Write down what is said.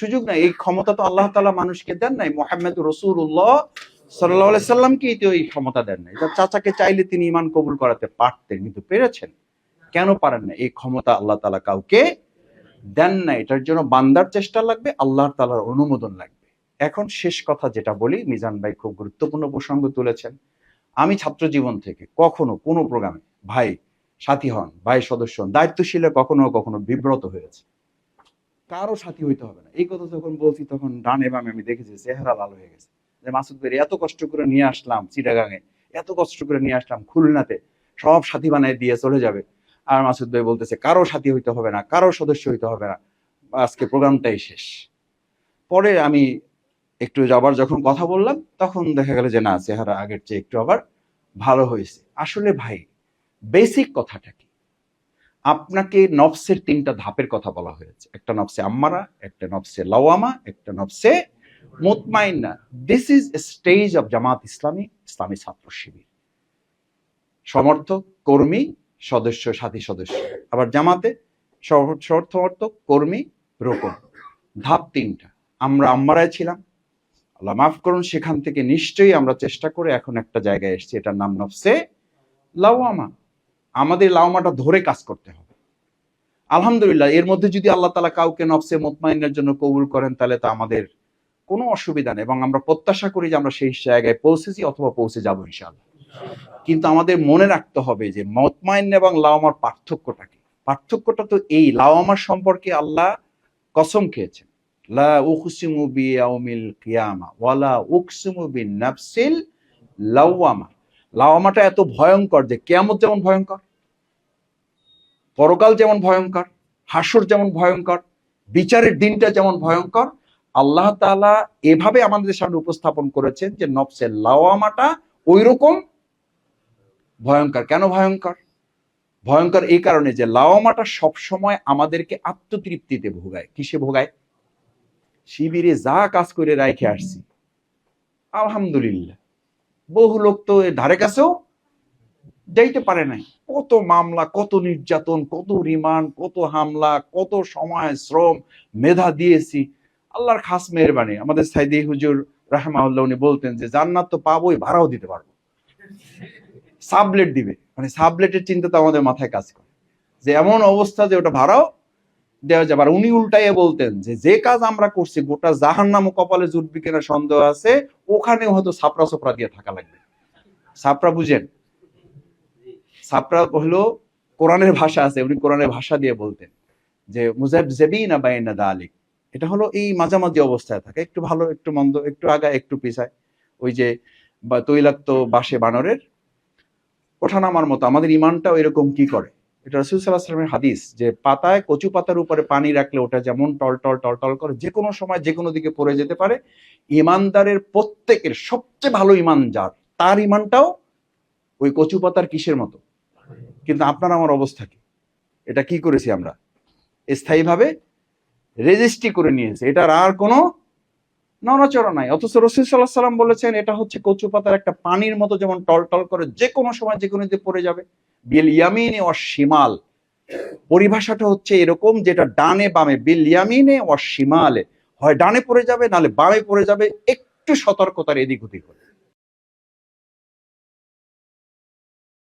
সুযোগ নাই, এই ক্ষমতা তো আল্লাহ তালা মানুষকে দেন নাই। মোহাম্মদ রসুল্লাহ সাল্লাহ সাল্লামকে তো এই ক্ষমতা দেন নাই? চাচাকে চাইলে তিনি ইমান কবুল করাতে পারতেন, কিন্তু পেরেছেন। কেন পারেন না? এই ক্ষমতা আল্লাহ তালা কাউকে দেন না এটার জন্য বান্দার চেষ্টা লাগবে, আল্লাহর তালার অনুমোদন লাগবে। এখন শেষ কথা যেটা বলি, মিজান ভাই খুব গুরুত্বপূর্ণ প্রসঙ্গ তুলেছেন। আমি ছাত্র জীবন থেকে কখনো কোনো প্রোগ্রামে, ভাই সাথী হন, ভাই সদস্য হন, দায়িত্বশীলে কখনো কখনো বিব্রত হয়েছে। কারও সাথী হইতে হবে না। এই কথা যখন বলছি, তখন ডানে বামে আমি দেখেছি চেহারা লাল হয়ে গেছে। যে মাসুদ ভাই, এত কষ্ট করে নিয়ে আসলাম চিটাগাঙে, এত কষ্ট করে নিয়ে আসলাম খুলনাতে, সব সাথী বানায় দিয়ে চলে যাবে। আর মাসুদ ভাই বলতেছে, কারও সাথী হইতে হবে না, কারও সদস্য হইতে হবে না। আজকে প্রোগ্রামটাই শেষ। পরে আমি একটু আবার যখন কথা বললাম, তখন দেখা গেল যে, না, চেহারা আগের চেয়ে একটু আবার ভালো হয়েছে। আসলে ভাই বেসিক কথাটা কি? আপনাকে নফসের তিনটা ধাপের কথা বলা হয়েছে। একটা নফসে আম্মারা, একটা নফসে লাওয়ামা, একটা নফসে মুতমাইন্না। This is stage of Jamaat Islami Islami Chhatra শিবির। সমর্থক, কর্মী, সদস্য, সাথী সদস্য। আবার জামাতে সমর্থক, কর্মী, রোকন। ধাপ তিনটা। আমরা আম্মারায় ছিলাম। আল্লাহ মাফ করুন, সেখান থেকে নিশ্চয়ই আমরা চেষ্টা করে এখন একটা জায়গায় এসেছি। এটার নাম নফসে লাওয়ামা। আমাদের লাওমাটা ধরে কাজ করতে হবে। আলহামদুলিল্লাহ, এর মধ্যে যদি আল্লাহ তালা কাউকে নফসে মোতমাইনের জন্য কবুল করেন, তাহলে তো আমাদের কোনো অসুবিধা নেই এবং আমরা প্রত্যাশা করি যে আমরা সেই জায়গায় পৌঁছেছি অথবা পৌঁছে যাব ইনশাআল্লাহ। কিন্তু আমাদের মনে রাখতে হবে যে মতমাইন এবং লাওমার পার্থক্যটা কি? পার্থক্যটা তো এই লাওমার সম্পর্কে আল্লাহ কসম খেয়েছেন। লা কিয়ামা, ওয়ালা উকসিমু বিন নাফসিল লাওয়ামা লাওয়ামাটা এত ভয়ঙ্কর যে কেয়ামত যেমন ভয়ঙ্কর, পরকাল যেমন ভয়ঙ্কর, হাসর যেমন ভয়ঙ্কর, বিচারের দিনটা যেমন ভয়ঙ্কর, আল্লাহ তাআলা এভাবে আমাদের সামনে উপস্থাপন করেছেন যে নফসের লাওয়ামাটা ওই রকম ভয়ঙ্কর। কেন ভয়ঙ্কর? ভয়ঙ্কর এই কারণে যে লাওয়ামাটা সবসময় আমাদেরকে আত্মতৃপ্তিতে ভোগায়। কিসে ভোগায়? শিবিরে যা কাজ করে রাইখে আসছি। আলহামদুলিল্লাহ। বহু লোক তো ধারে কাছেও যাইতে পারে নাই। কত মামলা, কত নির্যাতন, কত রিমান্ড, কত হামলা, কত সময়, শ্রম, মেধা দিয়েছি। আল্লাহর খাস মেহরবানি। আমাদের সাইদি হুজুর রাহমাউল্লাহ উনি বলতেন যে, জান্নাত তো পাবোই, ভাড়াও দিতে পারব। সাবলেট দিবে। মানে সাবলেটের চিন্তা তো আমাদের মাথায় কাজ করে। যে এমন অবস্থা যে ওটা ভাড়াও দেওয়া যাবে। আর উনি উল্টাইয়ে বলতেন যে যে কাজ আমরা করছি, গোটা জাহান নাম কপালে জুটবি কিনা সন্দেহ আছে, ওখানেও হয়তো সাপড়া সোপড়া দিয়ে থাকা লাগবে। সাপড়া বুঝেন? সাপড়া হলো কোরআনের ভাষা আছে, উনি কোরআনের ভাষা দিয়ে বলতেন যে, মুজাব জেবিনা বাইনা দালিক। এটা হলো এই মাঝামাঝি অবস্থায় থাকে। একটু ভালো, একটু মন্দ, একটু আগা, একটু পিছায়। ওই যে, বা তৈলাক্ত বাসে বানরের। ওঠানামার মতো। আমাদের ইমানটাও এরকম কি করে? এটা রসুল সাল্লাহ সাল্লামের হাদিস যে পাতায় কচু পাতার উপরে পানি রাখলে ওটা যেমন টল টল টল টল করে যে কোনো সময় যে কোনো দিকে পড়ে যেতে পারে, ইমানদারের প্রত্যেকের সবচেয়ে ভালো ইমান যার তার ইমানটাও ওই কচু পাতার কিসের মতো। কিন্তু আপনার আমার অবস্থা কি? এটা কি করেছি আমরা? স্থায়ীভাবে রেজিস্ট্রি করে নিয়েছে। এটার আর কোনো নড়াচড়া নাই। অথচ রসুল সাল্লাহ সাল্লাম বলেছেন, এটা হচ্ছে কচু পাতার একটা পানির মতো যেমন টল টল করে যে কোনো সময় যে কোনো দিকে পড়ে যাবে। বিল ইয়ামিনে ও শিমাল। পরিভাষাটা হচ্ছে এরকম যেটা ডানে বামে বিল ইয়ামিনে ও শিমালে। হয় ডানে পড়ে যাবে নালে বামে পড়ে যাবে, একটু সতর্কতার এদিক ওদিক করে